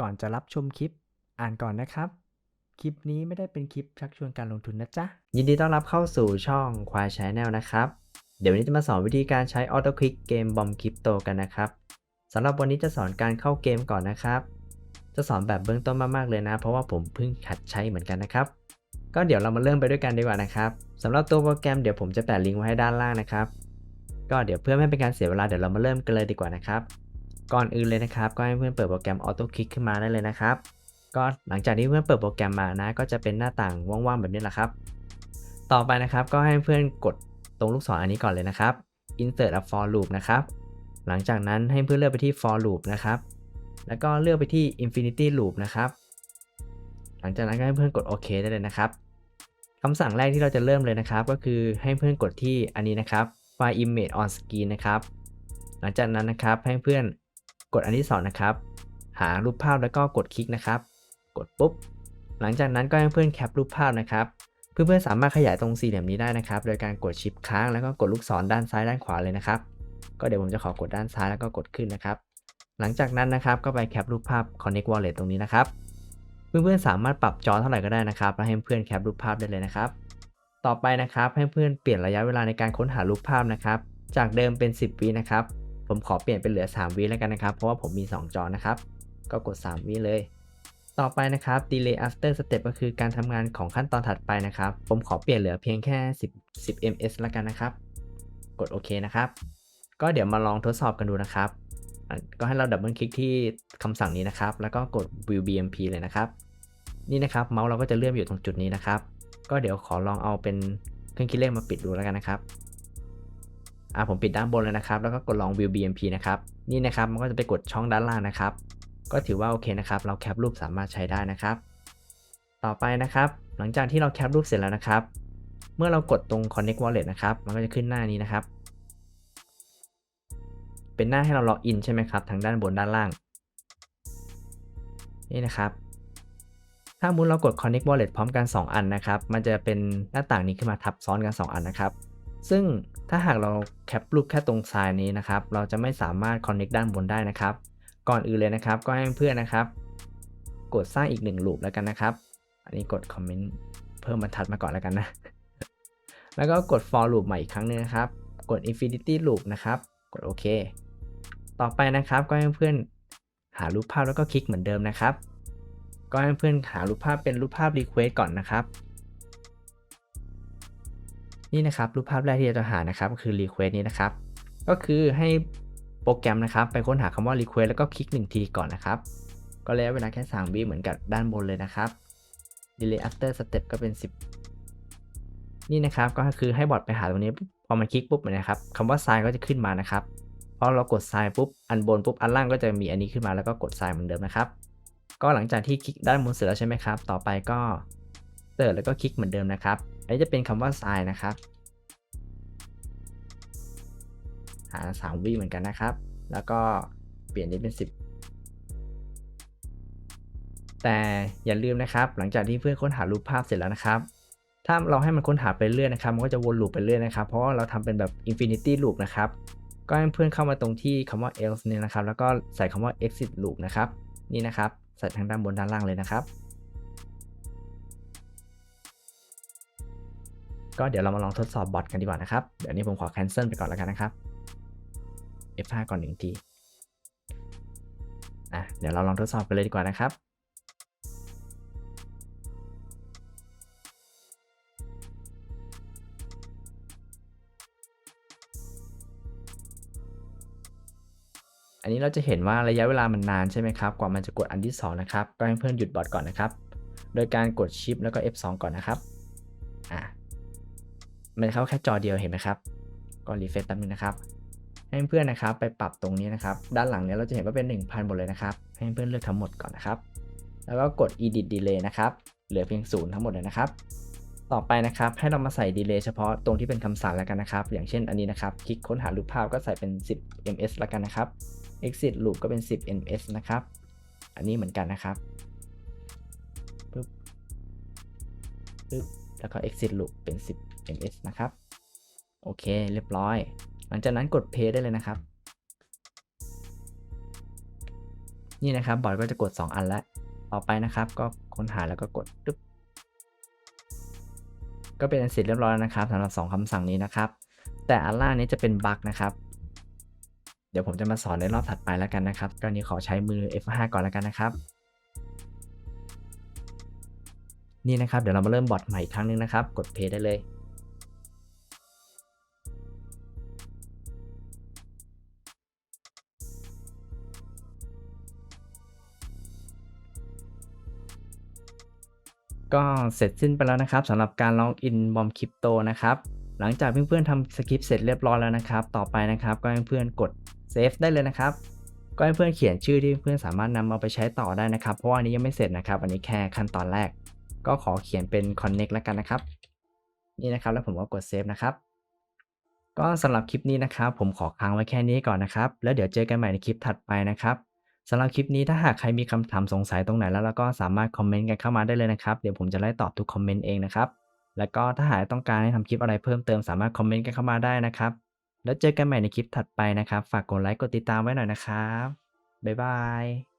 ก่อนจะรับชมคลิป อ่านก่อนนะครับ คลิปนี้ไม่ได้เป็นคลิปชักชวนการลงทุนนะจ๊ะ ยินดีต้อนรับเข้าสู่ช่องควายชแนลนะครับ เดี๋ยววันนี้จะมาสอนวิธีการใช้ออโต้คลิกเกมบอมคริปโตกันนะครับสำหรับวันนี้จะสอนการเข้าเกมก่อนนะครับ จะสอนแบบเบื้องต้นมากๆเลยนะ เพราะว่าผมเพิ่งหัดใช้เหมือนกันนะครับ ก็เดี๋ยวเรามาเริ่มไปด้วยกันดีกว่านะครับสำหรับตัวโปรแกรมเดี๋ยวผมจะแปะลิงก์ไว้ให้ด้านล่างนะครับ ก็เดี๋ยวเพื่อไม่ให้เป็นการเสียเวลาเดี๋ยวเรามาเริ่มกันเลยดีกว่านะครับ ก่อนอื่นเลยนะครับก็ให้เพื่อนเปิดโปรแกรม Auto Click ขึ้นมาได้เลยนะครับ ก็หลังจากที่เพื่อนเปิดโปรแกรมมานะ ก็จะเป็นหน้าต่างว่างๆแบบนี้แหละครับ ต่อไปนะครับก็ให้เพื่อนกดตรงลูกศรอันนี้ก่อนเลยนะครับ Insert a for loop นะครับ หลังจากนั้นให้เพื่อนเลือกไปที่ for loop นะครับ แล้วก็เลือกไปที่ infinity loop นะครับ หลังจากนั้นก็ให้เพื่อนกดโอเคได้เลยนะครับคำสั่งแรกที่เราจะเริ่มเลยนะครับ ก็คือให้เพื่อนกดที่อันนี้นะครับ file image on screen นะครับ หลังจากนั้นนะครับให้เพื่อน กดอันที่สองนะครับ หารูปภาพแล้วก็กดคลิกนะครับ กดปุ๊บ หลังจากนั้นก็ให้เพื่อนแคปรูปภาพนะครับ เพื่อนๆสามารถขยายตรงสี่เหลี่ยมนี้ได้นะครับ โดยการกดชิปค้างแล้วก็กดลูกศรด้านซ้ายด้านขวาเลยนะครับ ก็เดี๋ยวผมจะขอกดด้านซ้ายแล้วก็กดขึ้นนะครับ หลังจากนั้นนะครับก็ไปแคปรูปภาพ Connect Wallet ตรงนี้นะครับ เพื่อนๆสามารถปรับจอเท่าไหร่ก็ได้นะครับแล้วให้เพื่อนแคปรูปภาพได้เลยนะครับ ต่อไปนะครับให้เพื่อนเปลี่ยนระยะเวลาในการค้นหารูปภาพนะครับ จากเดิมเป็น 10วินะครับ ผมขอเปลี่ยนเป็นเหลือ 3 วิแล้วกันนะครับ เพราะว่าผมมี 2 จอนะครับ ก็กด 3 วิเลย ต่อไปนะครับ delay after step ก็คือการทำงานของขั้นตอนถัดไปนะครับ ผมขอเปลี่ยนเหลือเพียงแค่ 10 10 ms แล้วกันนะครับ กดโอเคนะครับ ก็เดี๋ยวมาลองทดสอบกันดูนะครับ ก็ให้เราดับเบิลคลิกที่คำสั่งนี้นะครับ แล้วก็กด view bmp เลยนะครับ นี่นะครับเมาส์เราก็จะเลื่อนอยู่ตรงจุดนี้นะครับ ก็เดี๋ยวขอลองเอาเป็นเครื่องคิดเลขมาปิดดูแล้วกันนะครับ อ่าผมปิดด้านบนเลยนะครับ แล้วก็กดลอง view bmp นะครับ นี่นะครับ มันก็จะไปกดช่องด้านล่างนะครับ ก็ถือว่าโอเคนะครับ เราแคปรูปสามารถใช้ได้นะครับ ต่อไปนะครับ หลังจากที่เราแคปรูปเสร็จแล้วนะครับ เมื่อเรากดตรง connect wallet นะครับ มันก็จะขึ้นหน้านี้นะครับ เป็นหน้าให้เราล็อกอินใช่ไหมครับ ทางด้านบนด้านล่าง นี่นะครับถ้ามุนเรากด connect wallet พร้อมกัน 2 อันนะครับ มันจะเป็นหน้าต่างนี้ขึ้นมาทับซ้อนกัน 2 อันนะครับ ซึ่ง ถ้าหากเราแคปรูปแค่ตรงซ้ายนี้นะครับ เราจะไม่สามารถ connect ด้านบนได้นะครับ ก่อนอื่นเลยนะครับ ก็ให้เพื่อนนะครับ กดสร้างอีกหนึ่งลูปแล้วกันนะครับ อันนี้กดคอมเมนต์เพิ่มบรรทัดมาก่อนแล้วกันนะ แล้วก็กด for loop ใหม่อีกครั้งหนึงนะครับ กด infinity loop นะครับ กดโอเค ต่อไปนะครับ ก็ให้เพื่อนหารูปภาพแล้วก็คลิกเหมือนเดิมนะครับ ก็ให้เพื่อนหารูปภาพเป็นรูปภาพ request ก่อนนะครับ นี่นะครับรูปภาพแรกที่เราจะหานะครับคือ request นี้นะครับ ก็คือให้โปรแกรมนะครับ ไปค้นหาคำว่า request แล้วก็คลิก1ทีก่อนนะครับ ก็ระยะเวลาแค่3วิเหมือนกับด้านบนเลยนะครับ delay after step ก็เป็น 10 นี่นะครับก็คือให้บอทไปหาตรงนี้ปุ๊บพอมันคลิกปุ๊บนะครับคำว่า sign ก็จะขึ้นมานะครับพอเรากด sign ปุ๊บอันบนปุ๊บอันล่างก็จะมีอันนี้ขึ้นมาแล้วก็กด sign เหมือนเดิมนะครับ ก็หลังจากที่คลิกด้านบนเสร็จแล้วใช่ไหมครับ ต่อไปก็เสิร์ชแล้วก็คลิกเหมือนเดิมนะครับ อันนี้จะเป็นคำว่า sign นะครับ หา 3 วิเหมือนกันนะครับ แล้วก็เปลี่ยนนี้เป็น 10 แต่อย่าลืมนะครับ หลังจากที่เพื่อนค้นหารูปภาพเสร็จแล้วนะครับ ถ้าเราให้มันค้นหาไปเรื่อยนะครับ มันก็จะวนลูปไปเรื่อยนะครับ เพราะเราทำเป็นแบบ infinity loop นะครับ ก็ให้เพื่อนเข้ามาตรงที่คำว่า else เนี่ยนะครับ แล้วก็ใส่คำว่า exit loop นะครับ นี่นะครับ ใส่ทางด้านบนด้านล่างเลยนะครับ ก็เดี๋ยวเรามาลองทดสอบบอทกันดีกว่านะครับ เดี๋ยวนี้ผมขอ cancel ไปก่อนแล้วกันนะครับ F5 ก่อนหนึ่งทีอะเดี๋ยวเราลองทดสอบกันเลยดีกว่านะครับอันนี้เราจะเห็นว่าระยะเวลามันนานใช่ไหมครับ กว่ามันจะกดอันที่ 2 นะครับ ก็ให้เพื่อนหยุดบอทก่อนนะครับ โดยการกดชิปแล้วก็ F2 ก่อนนะครับ อะ มันเข้าแค่จอเดียวเห็นไหมครับก็รีเฟรชแป๊บนึงนะครับ ให้เพื่อนนะครับไปปรับตรงนี้นะครับ ด้านหลังเนี้ยเราจะเห็นว่าเป็น 1000 หมดเลยนะครับ ให้เพื่อนเลือกทั้งหมดก่อนนะครับ แล้วก็กด edit delay นะครับ เหลือเพียงศูนย์ทั้งหมดเลยนะครับ ต่อไปนะครับให้เรามาใส่ delay เฉพาะตรงที่เป็นคำสั่งแล้วกันนะครับ อย่างเช่นอันนี้นะครับ คลิกค้นหารูปภาพก็ใส่เป็น 10 ms แล้วกันนะครับ exit loop ก็เป็น 10 ms นะครับ อันนี้เหมือนกันนะครับปึ๊บปึ๊บแล้วก็ exit loop เป็น 10 ms นะครับ โอเค เรียบร้อย หลังจากนั้นกด play ได้เลยนะครับ นี่นะครับ บอทก็จะกด 2 อันแล้ว ต่อไปนะครับ ก็ค้นหาแล้วก็กดตึ๊บ ก็เป็นอันเสร็จเรียบร้อยนะครับสำหรับ 2คำสั่งนี้นะครับ แต่อันล่างนี้จะเป็นบั๊กนะครับ เดี๋ยวผมจะมาสอนในรอบถัดไปแล้วกันนะครับตอนนี้ขอใช้มือ F5 ก่อนแล้วกันนะครับนี่นะครับ เดี๋ยวเรามาเริ่มบอทใหม่อีกครั้งหนึงนะครับ กด play ได้เลย ก็เสร็จสิ้นไปแล้วนะครับสำหรับการล็อกอินบอมคริปโตนะครับ หลังจากเพื่อนๆทำสคริปต์เสร็จเรียบร้อยแล้วนะครับ ต่อไปนะครับก็ให้เพื่อนกดเซฟได้เลยนะครับ ก็ให้เพื่อนเขียนชื่อที่เพื่อนสามารถนำเอาไปใช้ต่อได้นะครับ เพราะว่าอันนี้ยังไม่เสร็จนะครับ อันนี้แค่ขั้นตอนแรก ก็ขอเขียนเป็น connect แล้วกันนะครับ นี่นะครับแล้วผมก็กดเซฟนะครับ ก็สำหรับคลิปนี้นะครับ ผมขอค้างไว้แค่นี้ก่อนนะครับ แล้วเดี๋ยวเจอกันใหม่ในคลิปถัดไปนะครับ สำหรับคลิปนี้ถ้าหากใครมีคำถามสงสัยตรงไหนแล้วเราก็สามารถคอมเมนต์กันเข้ามาได้เลยนะครับ เดี๋ยวผมจะไล่ตอบทุกคอมเมนต์เองนะครับ แล้วก็ถ้าหากต้องการให้ทำคลิปอะไรเพิ่มเติมสามารถคอมเมนต์กันเข้ามาได้นะครับ แล้วเจอกันใหม่ในคลิปถัดไปนะครับ ฝากกดไลค์กดติดตามไว้หน่อยนะครับบ๊ายบาย